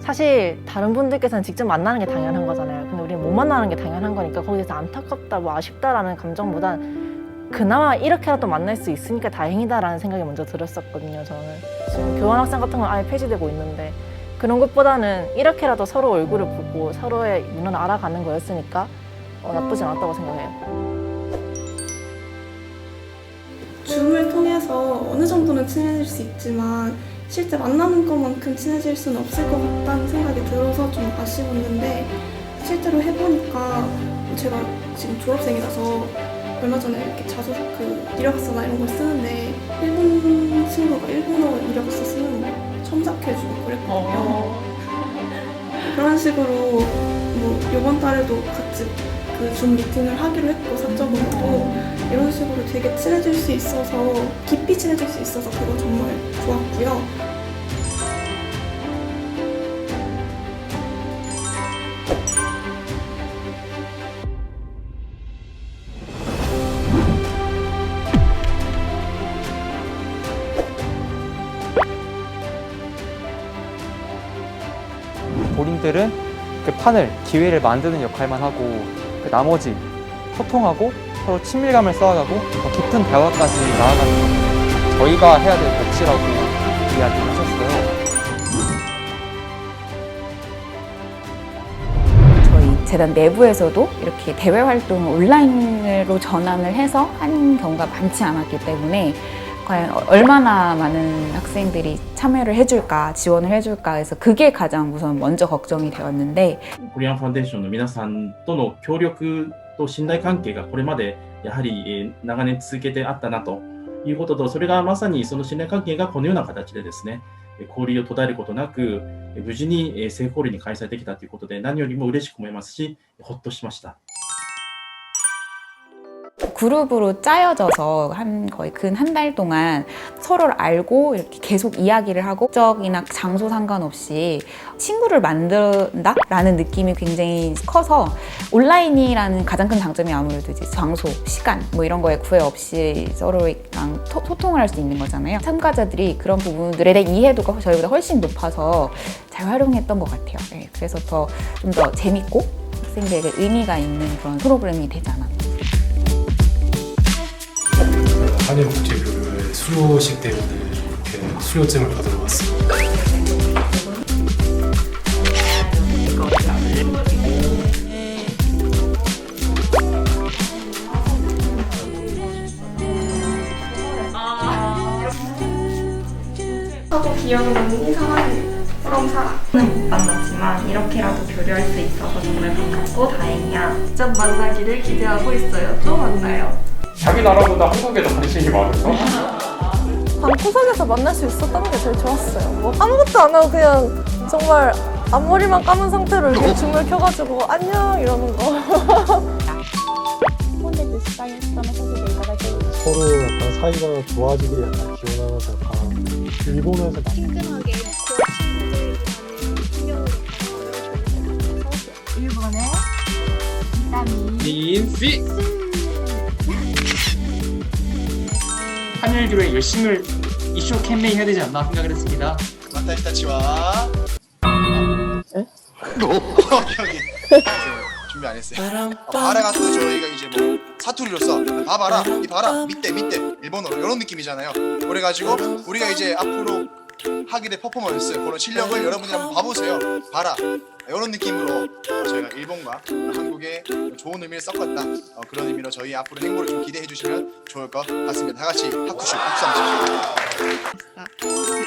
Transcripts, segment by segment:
사실 다른 분들께서는 직접 만나는 게 당연한 거잖아요. 근데 우리는 못 만나는 게 당연한 거니까 거기서 안타깝다, 뭐 아쉽다라는 감정보단 그나마 이렇게라도 만날 수 있으니까 다행이다라는 생각이 먼저 들었었거든요. 저는 지금 교환학생 같은 건 아예 폐지되고 있는데 그런 것보다는 이렇게라도 서로 얼굴을 보고 서로의 문화를 알아가는 거였으니까 어, 나쁘지 않았다고 생각해요. 줌을 통해서 어느 정도는 친해질 수 있지만 실제 만나는 것만큼 친해질 수는 없을 것 같다는 생각이 들어서 좀 아쉬웠는데 실제로 해보니까 제가 지금 졸업생이라서 얼마 전에 이렇게 자소 그 이력서나 이런 걸 쓰는데 일본 친구가 일본어 이력서 쓰는 거 첨삭해주고 그랬거든요. 그런 식으로 뭐 이번 달에도 같이 그 줌 미팅을 하기로 했고 사적으로도 이런 식으로 되게 친해질 수 있어서 깊이 친해질 수 있어서 그거 정말 좋았고요. 본인들은 그 판을 기회를 만드는 역할만 하고 그 나머지 소통하고 서로 친밀감을 쌓아가고 더 깊은 대화까지 나아가는 것 저희가 해야 될 몫이라고 이야기를 하셨어요. 저희 재단 내부에서도 이렇게 대외 활동을 온라인으로 전환을 해서 하는 경우가 많지 않았기 때문에 과연 얼마나 많은 학생들이 참여를 해줄까, 지원을 해줄까 해서 그게 가장 우선 먼저 걱정이 되었는데 コリアンファンデーションの皆さんとの協力 と信頼関係がこれまでやはり長年続けてあったなということと、それがまさにその信頼関係がこのような形でですね、交流を途絶えることなく、無事に成功裏に開催できたということで、何よりも嬉しく思いますし、ほっとしました。 그룹으로 짜여져서 한 거의 근 한 달 동안 서로를 알고 이렇게 계속 이야기를 하고 적이나 장소 상관없이 친구를 만든다라는 느낌이 굉장히 커서 온라인이라는 가장 큰 장점이 아무래도 이제 장소, 시간 뭐 이런 거에 구애 없이 서로랑 토- 소통을 할 수 있는 거잖아요. 참가자들이 그런 부분들에 대한 이해도가 저희보다 훨씬 높아서 잘 활용했던 것 같아요. 네, 그래서 더 좀더 재밌고 학생들에게 의미가 있는 그런 프로그램이 되지 않았나. 한일국제교류의 수료식 때문에 이렇게 수료증을 받으러 왔습니다. 하고 기억나는 이상한 그런 사람. 못 만났지만 이렇게라도 교류할 수 있어서 정말 반갑고 다행이야. 직접 만나기를 기대하고 있어요. 또 만나요. 자기 나라보다 한국에 더 관심이 많아서 방구석에서 만날 수 있었다는 게 제일 좋았어요. 뭐 아무것도 안 하고 그냥 정말 앞머리만 감은 상태로 이렇게 줌을 켜가지고 안녕 이러는 거. 서로 약간 사이가 좋아지길 약간 기원하면서 약간 일본에서 친근하게 일본의 이담이 인시 평일 교회 열심히 이슈 캠페인 해야 되지 않나 생각을 했습니다. 마타 히타치와 어? 어, 준비 안 했어요. 어, 아, 바라 가서 저희가 이제 뭐 사투리로서 봐봐라. 이 봐라. 밑대 밑대 일본어 이런 느낌이잖아요. 그래가지고 우리가 이제 앞으로 될 퍼포먼스 그런 실력을 여러분이 한번 봐보세요. 봐라 이런 느낌으로 저희가 일본과 한국의 좋은 의미를 섞었다 어, 그런 의미로 저희 앞으로 행보를 좀 기대해 주시면 좋을 것 같습니다. 다 같이 하쿠슈 박수 한번 치시죠.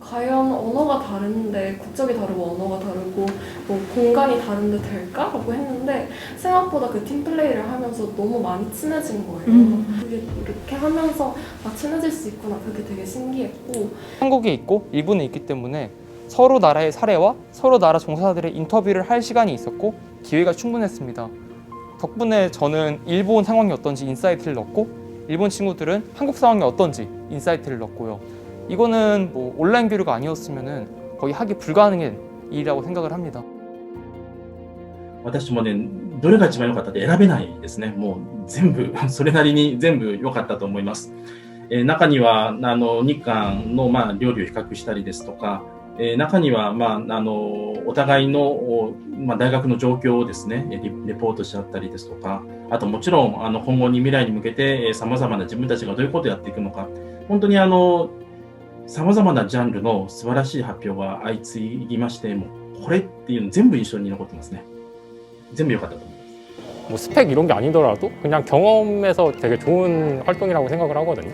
과연 언어가 다른데 국적이 다르고 언어가 다르고 뭐 공간이 다른데 될까라고 했는데 생각보다 그 팀플레이를 하면서 너무 많이 친해진 거예요. 그게 이렇게 하면서 아 친해질 수 있구나 그게 되게 신기했고 한국에 있고 일본에 있기 때문에 서로 나라의 사례와 서로 나라 종사자들의 인터뷰를 할 시간이 있었고 기회가 충분했습니다. 덕분에 저는 일본 상황이 어떤지 인사이트를 얻고 일본 친구들은 한국 상황이 어떤지 인사이트를 넣었고요. 이거는 뭐 온라인 교류가 아니었으면은 거의 하기 불가능한 일이라고 생각을 합니다. 私もね、どれが一番良かったって選べないですね。もう全部、それなりに全部良かったと思います。えー中には、あの、日韓の、まあ、料理を比較したりですとか、えー中には、まあ、あの、お互いの、おまあ、大学の状況をですね、えーリレポートしちゃったりですとか、あともちろん、あの、今後に未来に向けて、えー様々な自分たちがどういうことをやっていくのか、本当にあの、 様々なジャンルの素晴らしい発表が相次ぎまして、もう、これっていうの全部印象に残ってますね。全部良かったと思います。 뭐 스펙 이런 게 아니더라도 그냥 경험에서 되게 좋은 활동이라고 생각을 하거든요.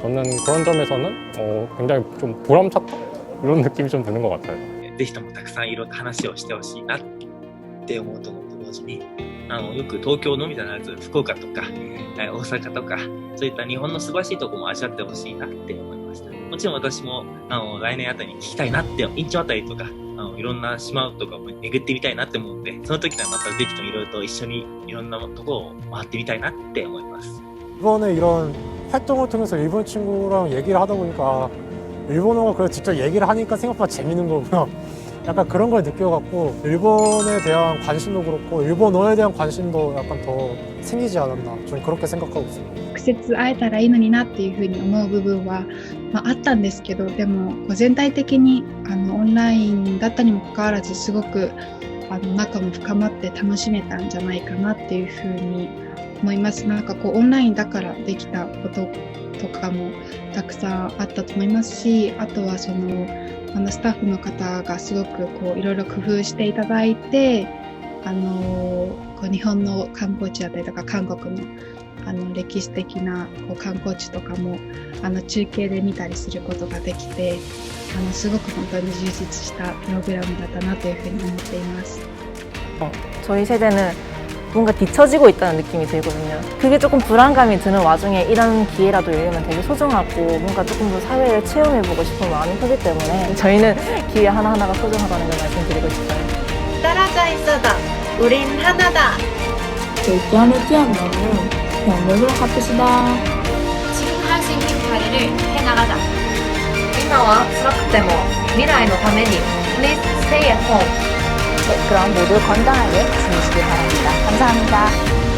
저는 그런 점에서는 어, 굉장히 좀 보람찼다 이런 느낌이 좀 드는 것 같아요. ぜひともたくさんいろんな話をしてほしいなって思うとのと同時に、あの、よく東京のみならず、福岡とか、え大阪とか、そういった日本の素晴らしいところも味わってほしいなって思いました。 もちろん私も、あの、来年あたりに聞きたいなって、インチョあたりとか、あの、いろんな島とかも巡ってみたいなって思うんで、その時にはまたぜひともいろいろと一緒にいろんなところを回ってみたいなって思います。 이번에 이런 활동을 통해서 일본 친구랑 얘기를 하다 보니까 일본어가 그래 직접 얘기를 하니까 생각보다 재밌는 거구나. 약간 그런 걸 느껴갖고 일본에 대한 관심도 그렇고 일본어에 대한 관심도 약간 더 생기지 않았나. 좀 그렇게 생각하고 있습니다. 直接会えたらいいのになっていうふうに思う部分は、まあ、あったんですけどでもこう全体的にあのオンラインだったにもかかわらずすごくあの仲も深まって楽しめたんじゃないかなっていうふうに 思いますなんかこうオンラインだからできたこととかもたくさんあったと思いますしあとはそのあのスタッフの方がすごくこういろいろ工夫していただいてあのこう日本の観光地だったりとか韓国のあの歴史的なこう観光地とかもあの中継で見たりすることができてあのすごく本当に充実したプログラムだったなというふうに思っています。 어, 저희 세대는 뭔가 뒤처지고 있다는 느낌이 들거든요. 그게 조금 불안감이 드는 와중에 이런 기회라도 열리면 되게 소중하고 뭔가 조금 더 사회를 체험해보고 싶은 마음이 크기 때문에 저희는 기회 하나하나가 소중하다는 걸 말씀드리고 싶어요. 떨어져 있어도 우린 하나다. 결제하는 뛰어넘는 경력을 합시다. 지금 할 수 있는 다리를 해나가자. 今は辛くても未来のために Please stay at home. 네, 그럼 모두 건강하게 지내시길 바랍니다. 감사합니다.